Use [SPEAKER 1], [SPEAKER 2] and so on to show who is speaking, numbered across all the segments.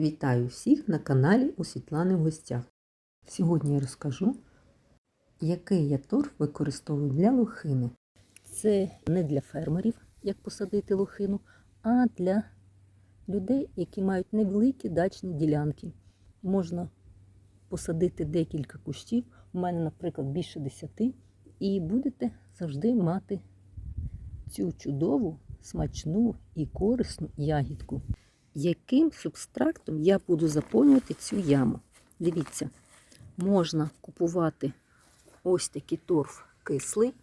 [SPEAKER 1] Вітаю всіх на каналі у Світлани в гостях. Сьогодні я розкажу, який я торф використовую для лохини. Це не для фермерів, як посадити лохину, а для людей, які мають невеликі дачні ділянки. Можна посадити декілька кущів, у мене, наприклад, більше десяти, і будете завжди мати цю чудову, смачну і корисну ягідку. Яким субстрактом я буду заповнювати цю яму? Дивіться, можна купувати ось такий торф кислий.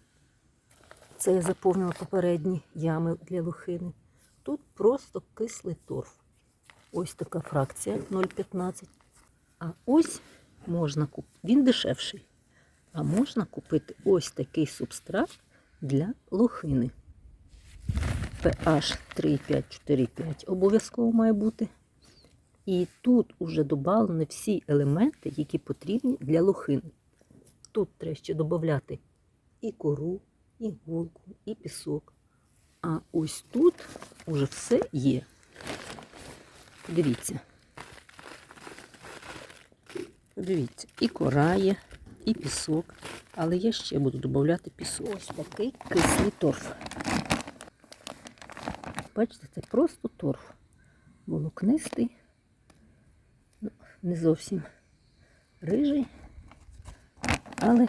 [SPEAKER 1] Це я заповнила попередні ями для лохини. Тут просто кислий торф. Ось така фракція 0,15. А ось можна купити, він дешевший. А можна купити ось такий субстракт для лохини. pH 3,5-4,5 обов'язково має бути. І тут вже додавлені всі елементи, які потрібні для лохини. Тут треба ще додати і кору, і голку, і пісок. А ось тут вже все є. Дивіться. Дивіться, і кора є, і пісок. Але я ще буду додати пісок. Ось такий кислий торф. Бачите, це просто торф. Волокнистий, ну, не зовсім рижий, але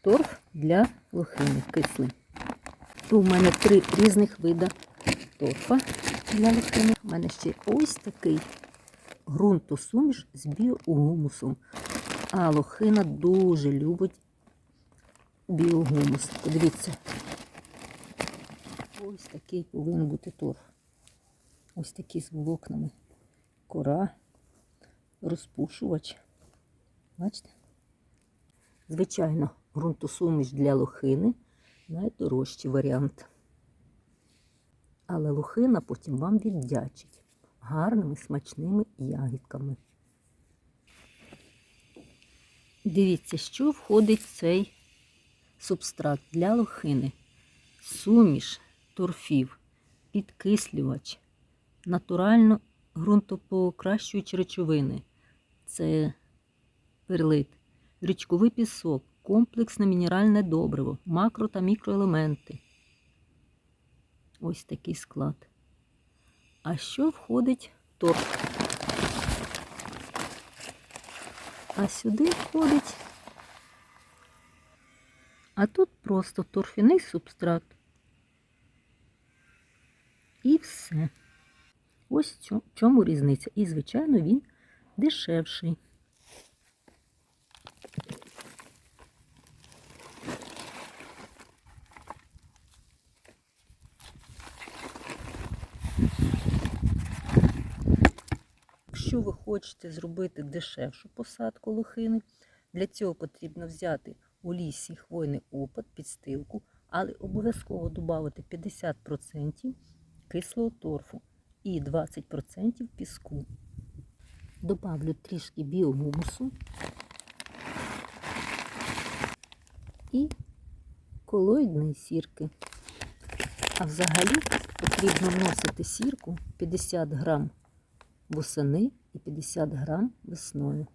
[SPEAKER 1] торф для лохини кислий. Тут у мене три різних вида торфа для лохини. У мене ще ось такий ґрунтосуміш з біогумусом. А лохина дуже любить біогумус. Подивіться. Ось такий повинен бути торф. Ось такий з волокнами. Кора, розпушувач. Бачите? Звичайно, ґрунтосуміш для лохини найдорожчий варіант. Але лохина потім вам віддячить гарними смачними ягідками. Дивіться, що входить в цей субстрат для лохини. Суміш торфів, підкислювач, натурально ґрунтопокращуючі речовини. Це перлит, річковий пісок, комплексне мінеральне добриво, макро та мікроелементи. Ось такий склад. А що входить торф? А сюди входить. А тут просто торфяний субстрат. І все. Ось в чому різниця. І, звичайно, він дешевший. Якщо ви хочете зробити дешевшу посадку лохини, для цього потрібно взяти у лісі хвойний опад, підстилку, але обов'язково додати 50% кислого торфу і 20% піску. Добавлю трішки біогумусу і колоїдної сірки. А взагалі потрібно вносити сірку 50 грам восени і 50 грам весною.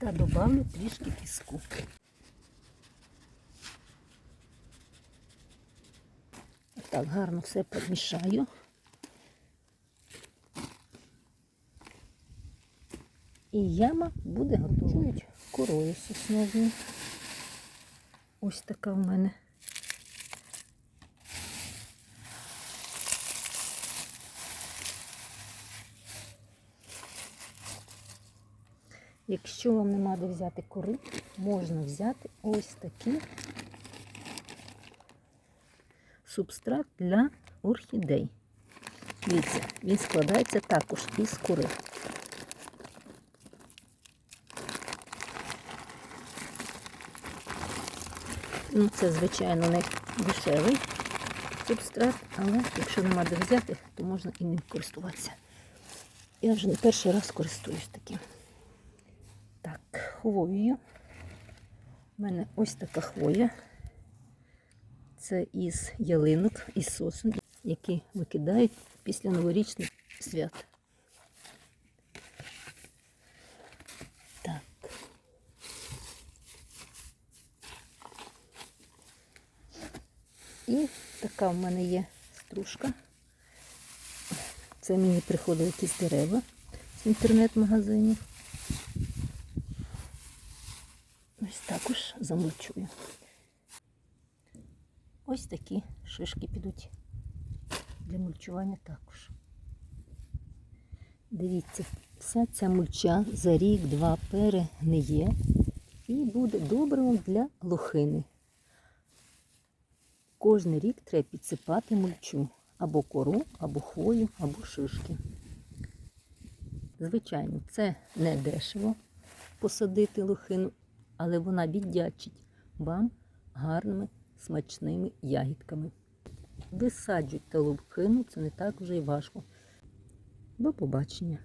[SPEAKER 1] Та добавлю трішки піску. Так, гарно все помішаю. І яма буде готова. Корою сосновою. Ось така в мене. Якщо вам нема де взяти кори, можна взяти ось такий субстрат для орхідей. Дивіться, він складається також із кори. Ну, Це, звичайно, не дешевий субстрат, але якщо нема де взяти, то можна і ним користуватися. Я вже не перший раз користуюсь таким. Так, хвоєю. У мене ось така хвоя. Це із ялинок, із сосен, які викидають після новорічних свят. Так. І така в мене є стружка. Це мені приходили якісь дерева з інтернет-магазинів. Ось також замульчую. Ось такі шишки підуть для мульчування також. Дивіться, вся ця мульча за рік-два перегниє і буде добривом для лохини. Кожен рік треба підсипати мульчу або кору, або хвою, або шишки. Звичайно, це не дешево посадити лохину, але вона віддячить вам гарними смачними ягідками. Висаджуйте лубкину, це не так вже й важко. До побачення!